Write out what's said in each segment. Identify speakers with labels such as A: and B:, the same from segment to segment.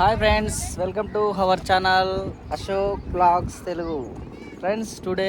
A: Hi friends welcome to our channel Ashok blogs Telugu. Friends today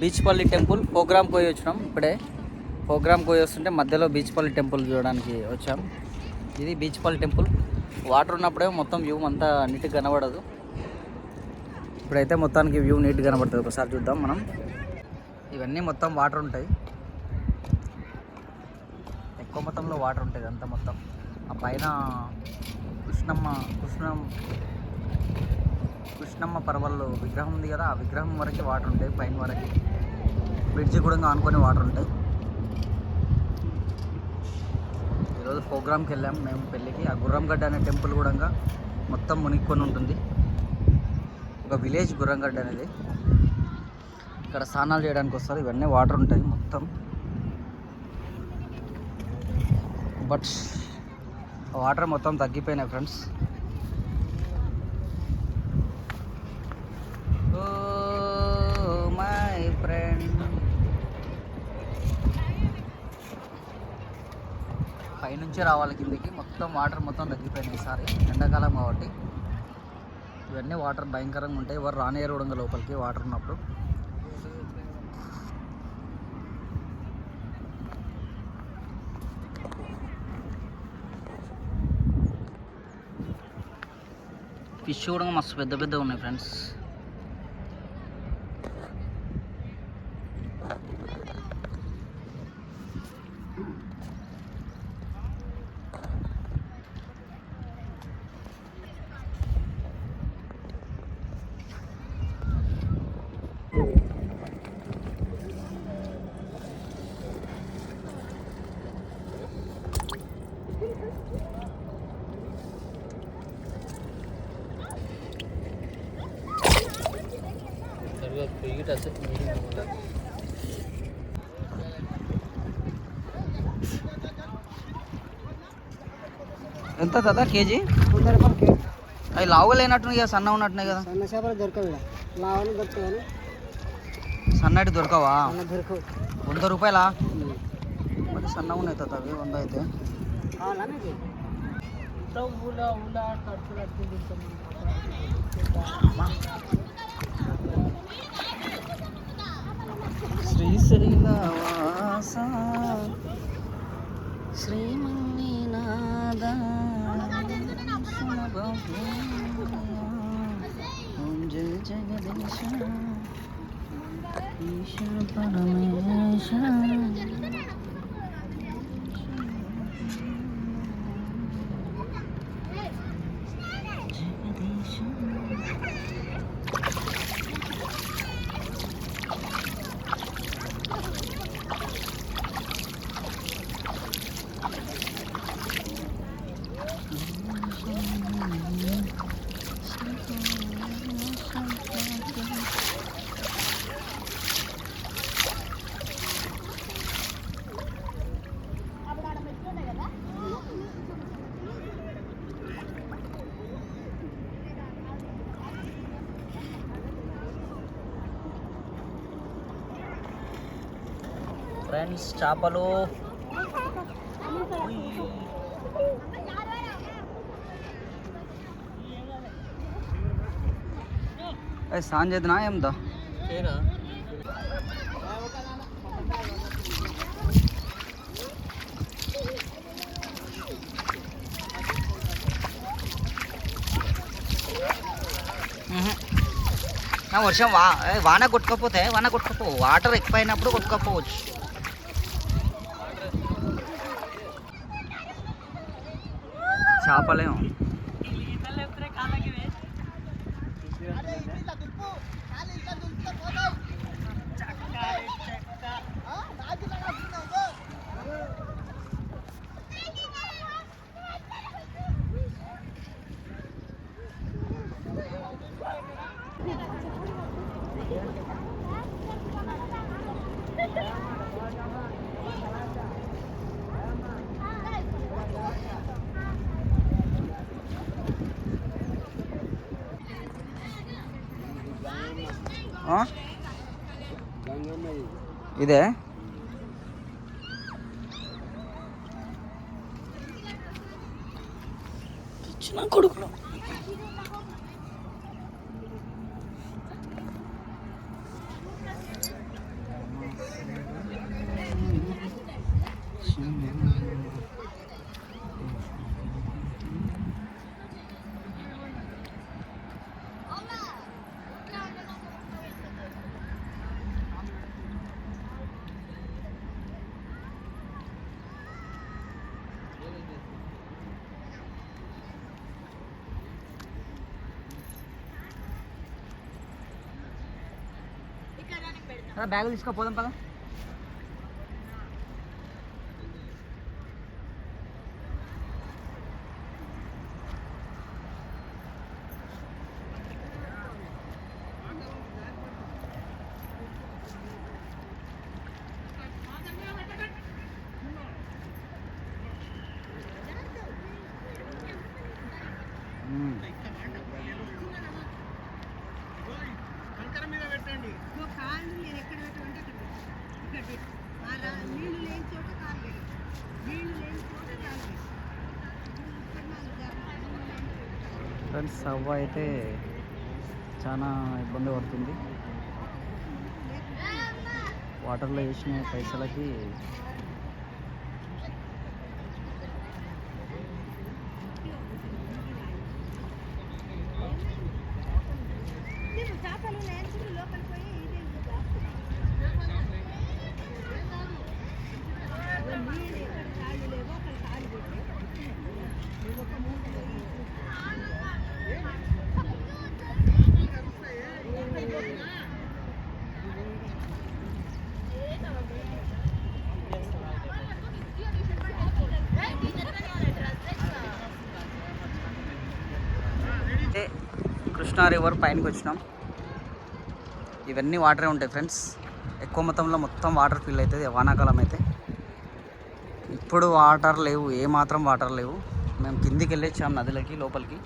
A: Beechpalli temple program పోయి వచ్చినాం ఇప్పుడే. Programme పోయి వస్తుంటే మధ్యలో బీచ్పల్లి టెంపుల్ చూడడానికి వచ్చాం. ఇది బీచ్పల్లి టెంపుల్. వాటర్ ఉన్నప్పుడే మొత్తం వ్యూ అంతా నీట్గా కనబడదు. ఇప్పుడైతే మొత్తానికి వ్యూ నీట్గా కనబడుతుంది. ఒకసారి చూద్దాం మనం. ఇవన్నీ మొత్తం వాటర్ ఉంటాయి. ఎక్కువ మొత్తంలో వాటర్ ఉంటుంది అంతా మొత్తం. ఆ పైన కృష్ణమ్మ కృష్ణం కృష్ణమ్మ పర్వల్లో విగ్రహం ఉంది కదా ఆ విగ్రహం వరకు వాటర్ ఉంటాయి పైన వరకు. బ్రిడ్జి కూడా ఆనుకొని వాటర్ ఉంటాయి. ఈరోజు ప్రోగ్రామ్కి వెళ్ళాం మేము పెళ్ళికి. ఆ గుర్రంగడ్డ అనే టెంపుల్ కూడా మొత్తం మునిక్కొని ఉంటుంది. ఒక విలేజ్ గుర్రంగడ్డ అనేది. ఇక్కడ స్నానాలు చేయడానికి వస్తారు ఇవన్నీ వాటర్ ఉంటాయి మొత్తం. బట్ వాటర్ మొత్తం తగ్గిపోయినాయి ఫ్రెండ్స్. My friend. పైనుంచి రావాలి కిందికి. మొత్తం వాటర్ మొత్తం తగ్గిపోయినాయి ఈసారి. ఎండాకాలం కాబట్టి. ఇవన్నీ వాటర్ భయంకరంగా ఉంటాయి. ఎవరు రానియరు కూడా లోపలికి వాటర్ ఉన్నప్పుడు. ఫిష్ కూడా మస్తు పెద్ద పెద్ద ఉన్నాయి ఫ్రెండ్స్ ఎంత కదా కేజీ
B: వంద రూపాయలు కేజీ
A: అవి లావుగా లేనట్టున్నాయి కదా సన్న ఉన్నట్టున్నాయి కదా
B: సన్న చేపలు దొరకవు ఇక్కడ లావని దొరుకుతాయి కానీ
A: సన్నటి దొరకవా
B: సన్న దొరకవు
A: వంద రూపాయలా మరి సన్నగా ఉన్నాయి తాత అవి వంద అయితే
B: కావాలా నీకు
A: Shabana ఫ్రెండ్స్ చేపలు సాన్ చేద్దానా ఏమిదా వర్షం వా ఏ, వాన కొట్టుకపోతే వాన కొట్టుకపో వాటర్ ఎక్కువైనప్పుడు కొట్టుకపోవచ్చు చేపలేము ఇదే? చిన్న కొడుకులు. బ్యాగులు తీసుకోపోదాం పదా. ఫ్రెండ్స్ సవ్వ అయితే చాలా ఇబ్బంది పడుతుంది. వాటర్లో వేసిన పైసలకి కృష్ణా రివర్ పైనకి వచ్చినాం. ఇవన్నీ వాటరే ఉంటాయి ఫ్రెండ్స్. ఎక్కువ మొత్తంలో మొత్తం వాటర్ ఫిల్ అవుతుంది వానాకాలం అయితే. ఇప్పుడు వాటర్ లేవు ఏ మాత్రం వాటర్ లేవు. మేము కిందికి వెళ్ళొచ్చాం నదులకి లోపలికి.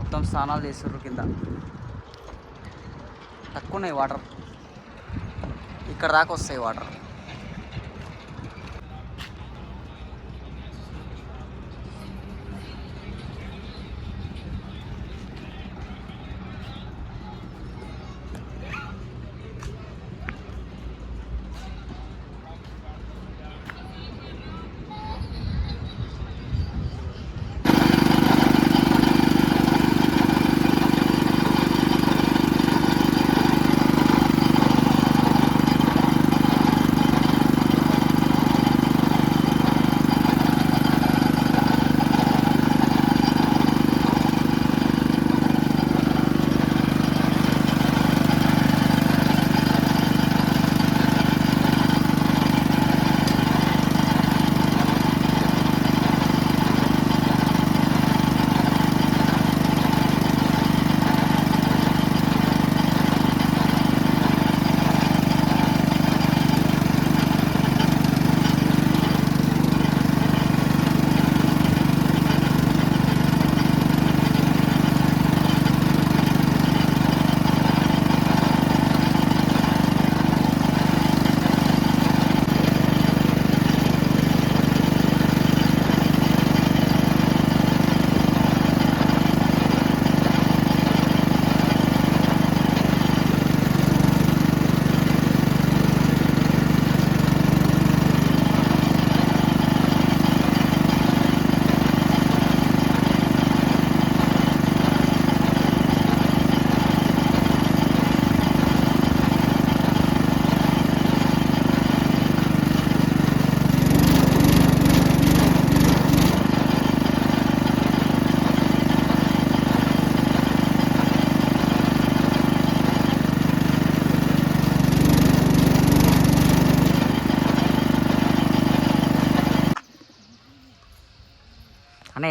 A: మొత్తం స్నానాలు చేస్తున్నారు కింద. తక్కువ ఉన్నాయి వాటర్. ఇక్కడ దాకా వస్తాయి వాటర్.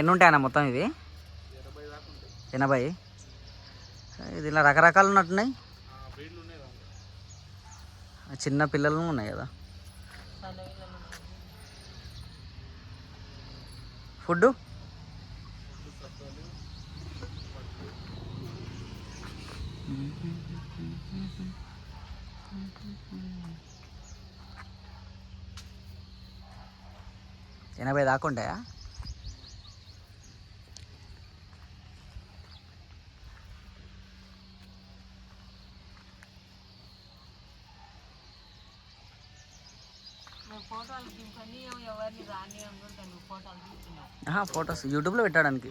A: ఎన్ని ఉంటాయన్న మొత్తం ఇవి? ఎనభై? ఇది ఇలా రకరకాలు ఉన్నట్టున్నాయి? చిన్న పిల్లలు ఉన్నాయి కదా. ఫుడ్ ఎనభై దాకా ఉంటాయా? ఫొటోస్ యూట్యూబ్లో పెట్టడానికి.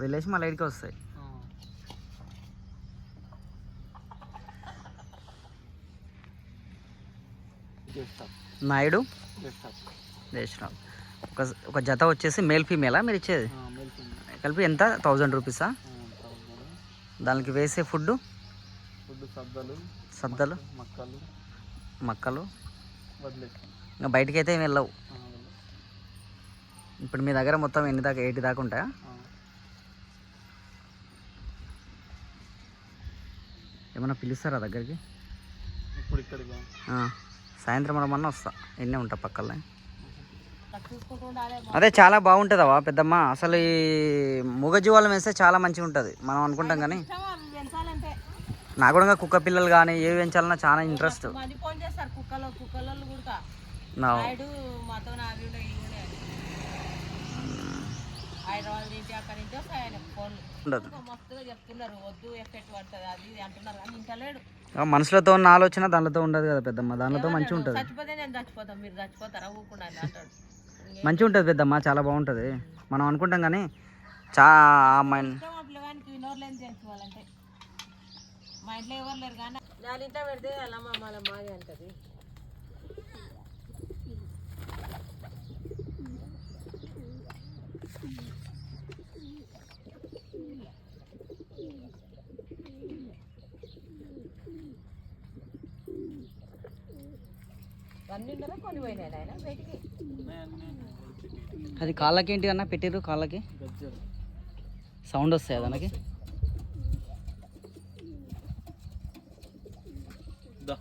A: వెళ్ళేసి మళ్ళీ ఇక్కడికి వస్తాయి. నాయుడు? దేశరావు ఒక ఒక జత వచ్చేసి మేల్ ఫీమేలా మీరు ఇచ్చేది? కలిపి ఎంత? థౌజండ్ రూపీసా? దానికి వేసే ఫుడ్
C: ఫుడ్ సద్దలు
A: సద్దలు?
C: మక్కలు.
A: మక్కలు. ఇంకా బయటికి అయితే ఏమి వెళ్ళవు. ఇప్పుడు మీ దగ్గర మొత్తం ఎన్ని దాకా ఎయిటీ దాకా ఉంటాయా? ఏమన్నా పిలుస్తారా దగ్గరికి?
C: ఇప్పుడు ఇక్కడికి
A: ఆ, సాయంత్రం రమ్మన్నా వస్తా. ఎన్నే ఉంటా
B: ఉండాలి
A: అదే చాలా బాగుంటుందవా పెద్దమ్మ? అసలు ఈ మూగజీవాలం వేస్తే చాలా మంచిగా ఉంటుంది మనం అనుకుంటాం కానీ. నాకు కూడా కుక్క పిల్లలు కానీ ఏవి పెంచాలన్నా చాలా ఇంట్రెస్ట్
B: మంది ఫోన్ చేస్తారు కుక్కలు కుక్కలు కూడా
A: నా
B: నాయుడు మాతో అవి ఉన్నాయి ఇవి ఉన్నాయి హైదరాబాద్ నుంచి అక్కడి నుంచి వస్తాయి ఆయన ఫోన్లు
A: ఉండదు.
B: మస్తుగా చెప్తున్నారు వద్దు ఎఫెక్ట్ పడుతుంది అది ఇది అంటున్నారు కానీ ఇంకా లేడు
A: ఆ, మనుషులతో ఉన్న ఆలోచన దానితో ఉండదు కదా పెద్దమ్మ దానితో మంచిగా ఉంటుంది.
B: చచ్చిపోతే నేను చచ్చిపోతాం మీరు చచ్చిపోతారా? ఊకుండా అంటాడు.
A: మంచిగా ఉంటుంది పెద్దమ్మ చాలా బాగుంటుంది. మనం అనుకుంటాం కానీ చా మైండ్
B: పిల్లగానికి వినోర్లేని మా ఇంట్లో ఎవరు లేరు కానీ నాలుగు ఇంట్లో పెడితే అలా మా మళ్ళీ మాది అంటది.
A: అది కాళ్ళకి ఏంటి అన్న పెట్టిర్రు కాళ్ళకి? సౌండ్ వస్తాయి దానికి
C: దా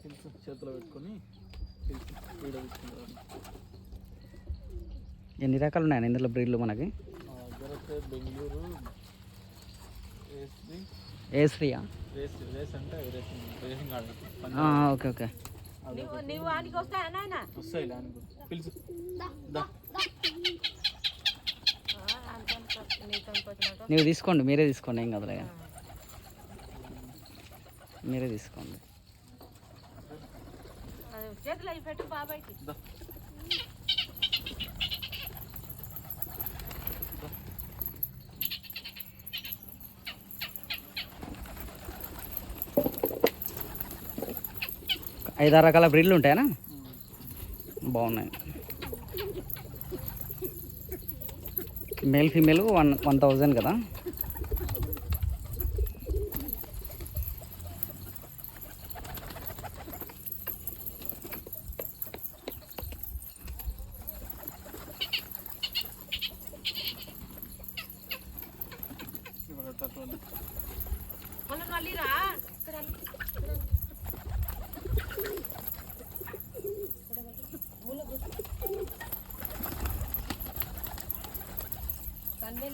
C: తెలుసు చేతిలో పెట్టుకొని తెలుసు వీడియో తీసుకుంటారు
A: ఎన్ని రకాలు ఉన్నాయి ఇందులో బ్రీడ్లు మనకి?
C: బెంగళూరు రేస్ది
A: ఏ శ్రీయా
C: రేస్ రేస్ అంటే రేసింగ్ రేసింగ్ ఆడదు
A: ఆ, ఓకే ఓకే ನೀವು తీసుకోండి మీరే తీసుకోండి ఏం కదలే. మీరే తీసుకోండి.
B: అది చేతులు అవి పెట్టు బాబాయ్కి.
A: ఐదారు రకాల బ్రీడ్లు ఉంటాయనా? బాగున్నాయి. Male female one one thousand కదా?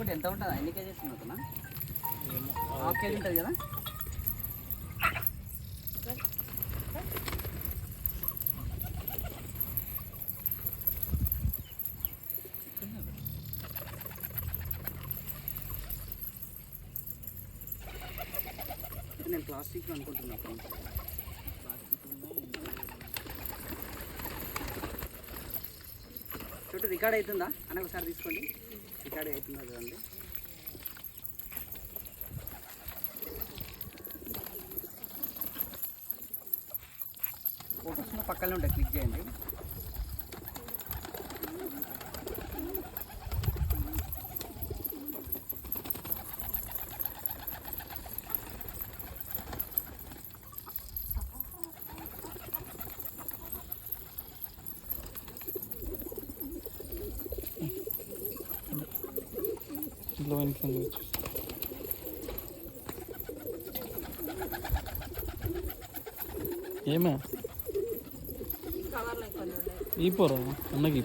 A: ఒకటి ఎంత ఉంటుంది? ఎన్ని కేజీస్ ఉన్నట్టునా హాఫ్ కేజీ ఉంటుంది కదా? నేను ప్లాస్టిక్ అనుకుంటున్నాను చుట్టూ రికార్డ్ అవుతుందా? అని ఒకసారి తీసుకోండి. రికార్డ్ అవుతుందా చూడండి ఫోటోస్ పక్కనే ఉంటాయి క్లిక్ చేయండి.
D: ఏమే? ఈ పోరా? అన్నకి ఈ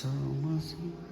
E: são
C: assim.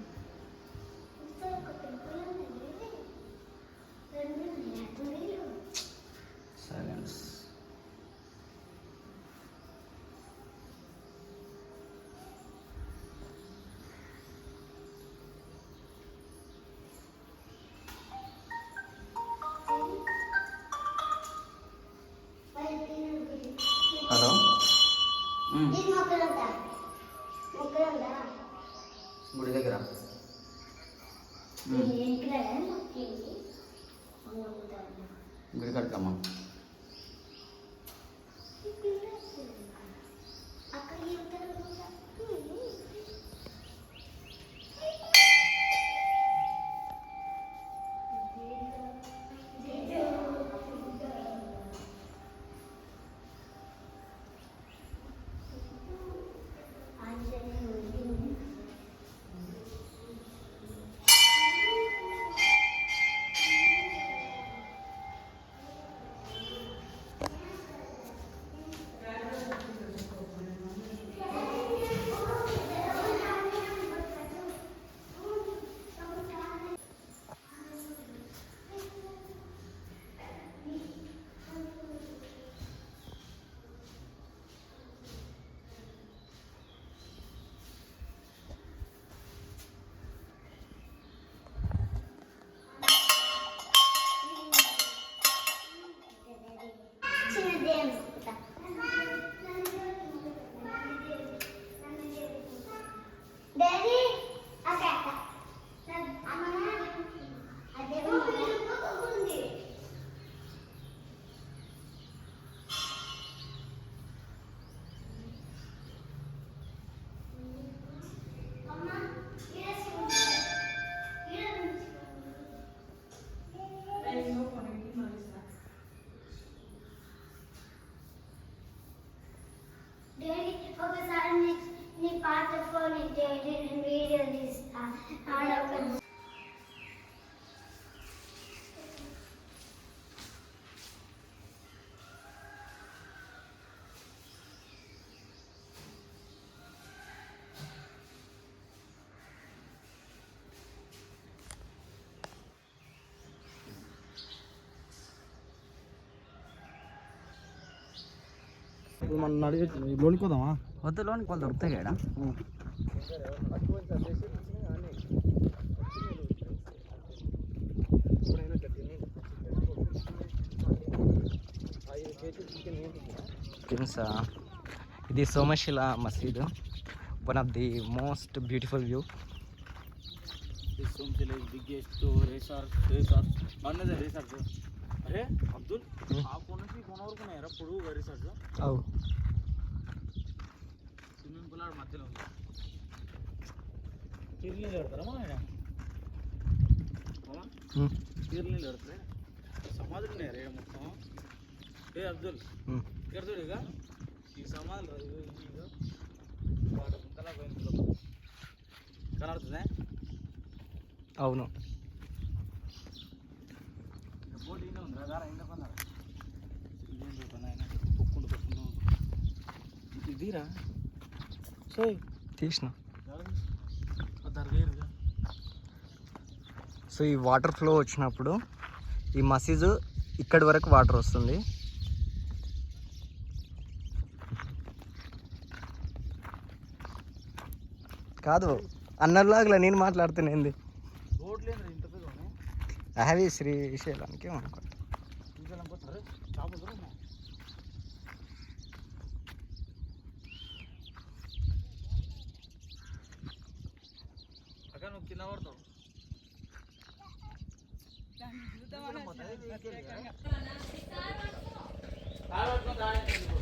C: మనం అడిగి లోనికి పోదామా?
A: వద్దు లోనికి వాళ్ళు దొరుకుతాయి కదా. ఫ్రెండ్స్ ఇది సోమశిల మసీదు.
C: One of the most beautiful view
A: అవు
C: పూల్ ఆడ మధ్యలో ఉంది కిర్లీలు పెడతారా మా ఆయన కిర్లీలు పెడతారా సమాధులు ఉన్నాయి మొత్తం? ఏ అబ్దుల్ ఇక్కడ చూడు ఇక. ఈ సమాధులు కనబడుతుందా?
A: అవును.
C: బోట్ సో
A: ఈ వాటర్ ఫ్లో వచ్చినప్పుడు ఈ మసీదు ఇక్కడి వరకు వాటర్ వస్తుంది. కాదు అన్నలాగా నేను మాట్లాడుతున్నాయింది
C: బోట్ లేదు ఇంత పెద్ద ఉన్నాయి
A: అవి శ్రీశైలానికి అనుకుంటా
C: నువ్వు కింద పడతావు. આ રોડ તો